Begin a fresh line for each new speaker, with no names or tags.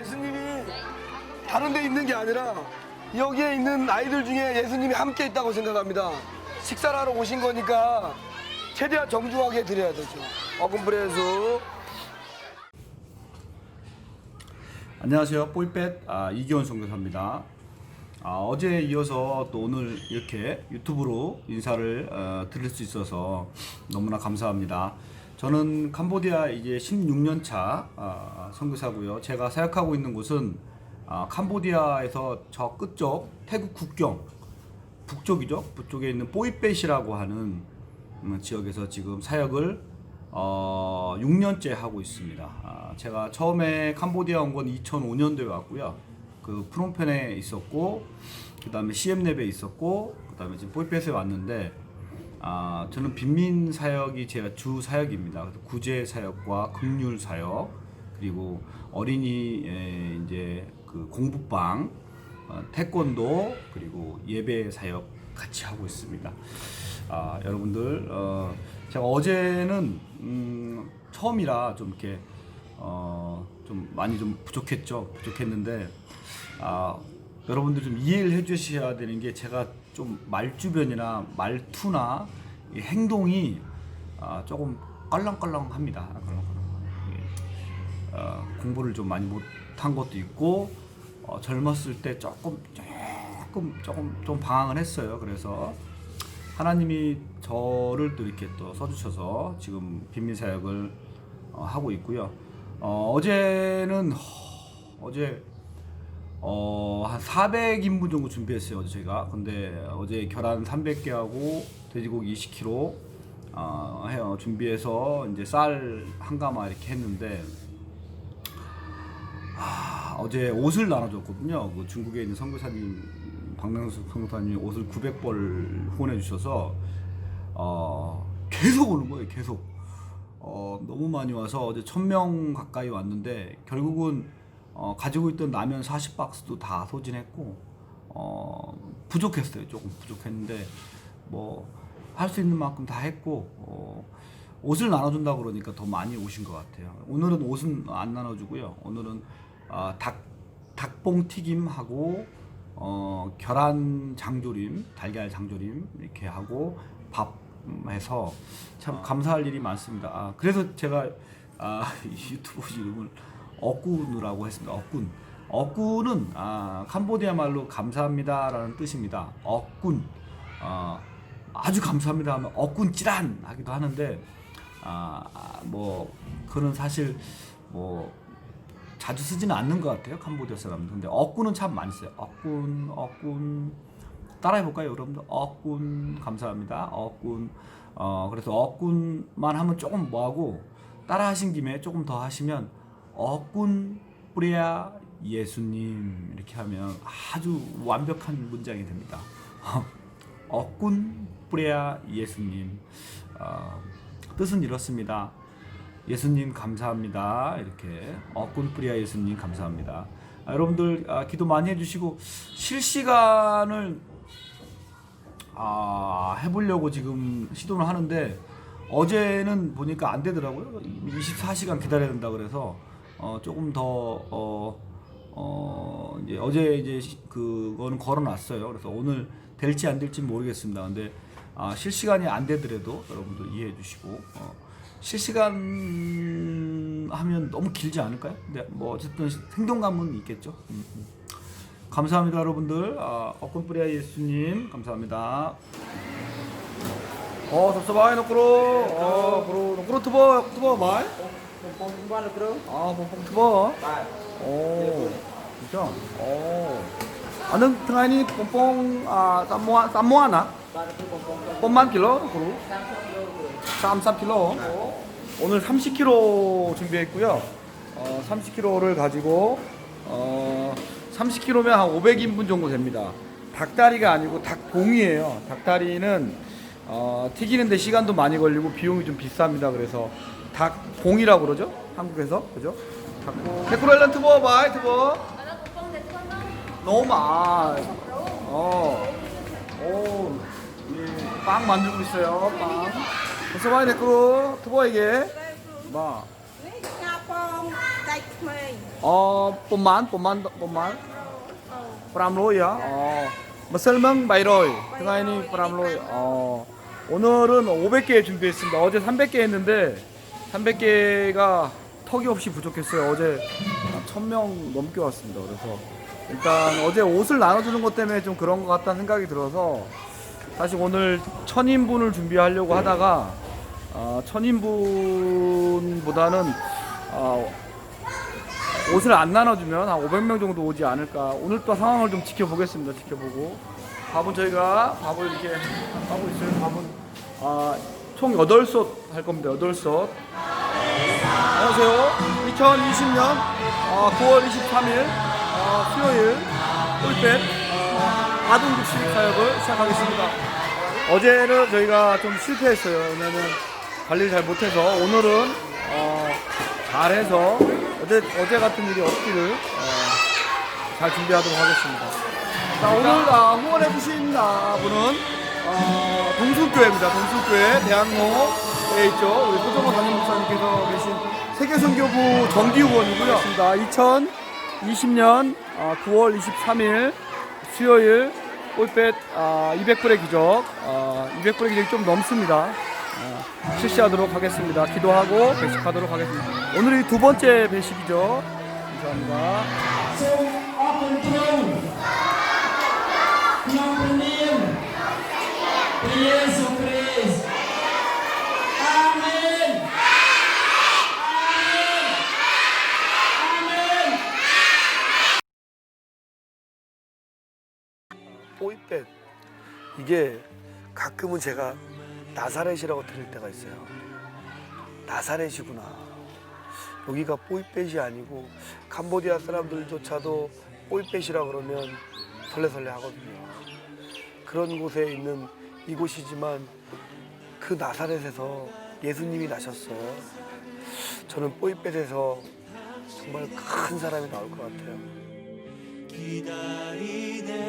예수님이 다른 데 있는 게 아니라 여기에 있는 아이들 중에 예수님이 함께 있다고 생각합니다. 식사를 하러 오신 거니까 최대한 정중하게 드려야 되죠. 어금브레수.
안녕하세요. 뽀이펫 아, 이기원 선교사입니다. 아, 어제에 이어서 또 오늘 이렇게 유튜브로 인사를 어, 드릴 수 있어서 너무나 감사합니다. 저는 캄보디아 이제 16년 차 아, 선교사고요. 제가 사역하고 있는 곳은 아, 캄보디아에서 저 끝쪽 태국 국경 북쪽이죠. 북쪽에 있는 뽀이펫이라고 하는 음, 지역에서 지금 사역을 어, 6년째 하고 있습니다. 아, 제가 처음에 캄보디아 온 건 2005년도에 왔고요. 그 프놈펜에 있었고, 그 다음에 시엠랩에 있었고, 그 다음에 지금 뽀이펫에 왔는데, 아, 저는 빈민 사역이 제가 주 사역입니다. 구제 사역과 긍휼 사역, 그리고 어린이 에, 이제 그 공부방, 어, 태권도 그리고 예배 사역 같이 하고 있습니다. 아, 여러분들 어, 제가 어제는 음, 처음이라 좀 이렇게 어, 좀 많이 좀 부족했죠. 부족했는데 아, 여러분들 좀 이해를 해주셔야 되는 게 제가 좀 말주변이나 말투나 이 행동이 아, 조금 껄렁껄렁합니다. 껄렁껄렁. 예. 어, 공부를 좀 많이 못한 것도 있고 어, 젊었을 때 조금 조금 조금 좀 방황을 했어요. 그래서 하나님이 저를 또 이렇게 또 써주셔서 지금 빈민 사역을 어, 하고 있고요. 어, 어제는 허, 어제 어, 한 400인분 정도 준비했어요. 어제 제가. 근데 어제 계란 300개 하고 돼지고기 20kg 어, 해요. 준비해서 이제 쌀 한 가마 이렇게 했는데 아, 어제 옷을 나눠줬거든요. 그 중국에 있는 선교사님, 박명수 선교사님이 옷을 900벌 후원해 주셔서 어, 계속 오는 거예요. 계속. 어, 너무 많이 와서 어제 1000명 가까이 왔는데 결국은 어, 가지고 있던 라면 40박스도 다 소진했고 어, 부족했어요. 조금 부족했는데 뭐 할 수 있는 만큼 다 했고 어, 옷을 나눠준다 그러니까 더 많이 오신 것 같아요. 오늘은 옷은 안 나눠주고요. 오늘은 아, 닭 닭봉 튀김하고 어, 계란 장조림, 달걀 장조림 이렇게 하고 밥 해서 참 감사할 일이 많습니다. 아, 그래서 제가 아, 이 유튜브 이름을 억군이라고 했습니다. 억군. 억군은 아, 캄보디아 말로 감사합니다라는 뜻입니다. 억군. 아, 아주 감사합니다 하면 억군 찌란 하기도 하는데 아, 아, 뭐 그는 사실 뭐 자주 쓰지는 않는 것 같아요 캄보디아 사람들 근데 억군은 참 많이 써요 억군 억군 따라해 볼까요 여러분들 억군 감사합니다 억군 어 그래서 억군만 하면 조금 뭐하고 따라 하신 김에 조금 더 하시면 억군 뿌리야 예수님 이렇게 하면 아주 완벽한 문장이 됩니다 억군 뿌리야 예수님 어, 뜻은 이렇습니다 예수님 감사합니다. 이렇게 억군 뿌리야 예수님 감사합니다. 아, 여러분들 아, 기도 많이 해주시고 실시간을 아, 해보려고 지금 시도를 하는데 어제는 보니까 안 되더라고요. 24시간 기다려야 된다 그래서 어, 조금 더 어, 어, 이제 어제 이제 시- 그거는 걸어놨어요. 그래서 오늘 될지 안 될지 모르겠습니다. 근데 아, 실시간이 안 되더라도 여러분들 이해해 주시고 어, 실시간 하면 너무 길지 않을까요? 근데 뭐 어쨌든 생동감은 있겠죠. 음, 음. 감사합니다, 여러분들. 아, 어꾼뿌리아 예수님 감사합니다. 어, 섭섭하이 노크로. 어, 그로 노크로 투버 투버 아, 뽕뽕 투버. 오, 진짜. 오. 아는 등아니 뽕뽕 아 쌈모아 쌈모아나. 뽕만 킬로 그루. 33kg. 오늘 30kg 준비했고요. 어, 30kg를 가지고 어, 30kg면 한 500인분 정도 됩니다. 닭다리가 아니고 닭봉이에요. 닭다리는 어, 튀기는데 시간도 많이 걸리고 비용이 좀 비쌉니다. 그래서 닭봉이라고 그러죠? 한국에서 그죠? 닭봉. 데코랄란 트버 바이 트버. 너무 아. 어. 오. 예. 빵 만들고 있어요. 빵. 벌써 많이 데코로 트버에게. 마. 어, 뽐만, 뽐만, 뽐만. 브람로이야. 어. 머슬멍 바이로이. 등하인이 브람로이. 어. 오늘은 500개 준비했습니다. 어제 300개 했는데 300개가 턱이 없이 부족했어요. 어제 1000명 넘게 왔습니다. 그래서 일단 어제 옷을 나눠주는 것 때문에 좀 그런 것 같다는 생각이 들어서 사실 오늘 1000인분을 준비하려고 하다가 어, 1000인분보다는 어, 옷을 안 나눠주면 한 500명 정도 오지 않을까. 오늘 또 상황을 좀 지켜보겠습니다. 지켜보고. 밥은 저희가 밥을 이렇게 하고 있어요. 밥은 아, 총 8솥 할 겁니다. 8솥. 안녕하세요. 2020년 어, 9월 23일 어, 수요일 꿀뱃 어, 아동급식 사역을 시작하겠습니다. 어제는 저희가 좀 실패했어요. 왜냐면 관리를 잘 못해서 오늘은 어, 잘해서 어제 어제 같은 일이 없기를 어, 잘 준비하도록 하겠습니다. 자 오늘 아, 후원해주신 아, 분은 어, 동sul교회입니다. 동sul교회 대학로에 있죠. 우리 소정호 담임 목사님께서 계신 세계선교부 정기후원이고요. 2020년 9월 23일 수요일 꿀뱃 200불의 기적 200불의 기적이 좀 넘습니다. 어, 실시하도록 하겠습니다. 기도하고 배식하도록 하겠습니다. 오늘이 두 번째 배식이죠. 감사합니다.
뽀이백 이게 가끔은 제가 나사렛이라고 들을 때가 있어요. 나사렛이구나. 여기가 뽀이백이 아니고 캄보디아 사람들조차도 뽀이백이라 그러면 설레설레 하거든요. 그런 곳에 있는 이곳이지만 그 나사렛에서 예수님이 나셨어요. 저는 뽀이백에서 정말 큰 사람이 나올 것 같아요.
기다리네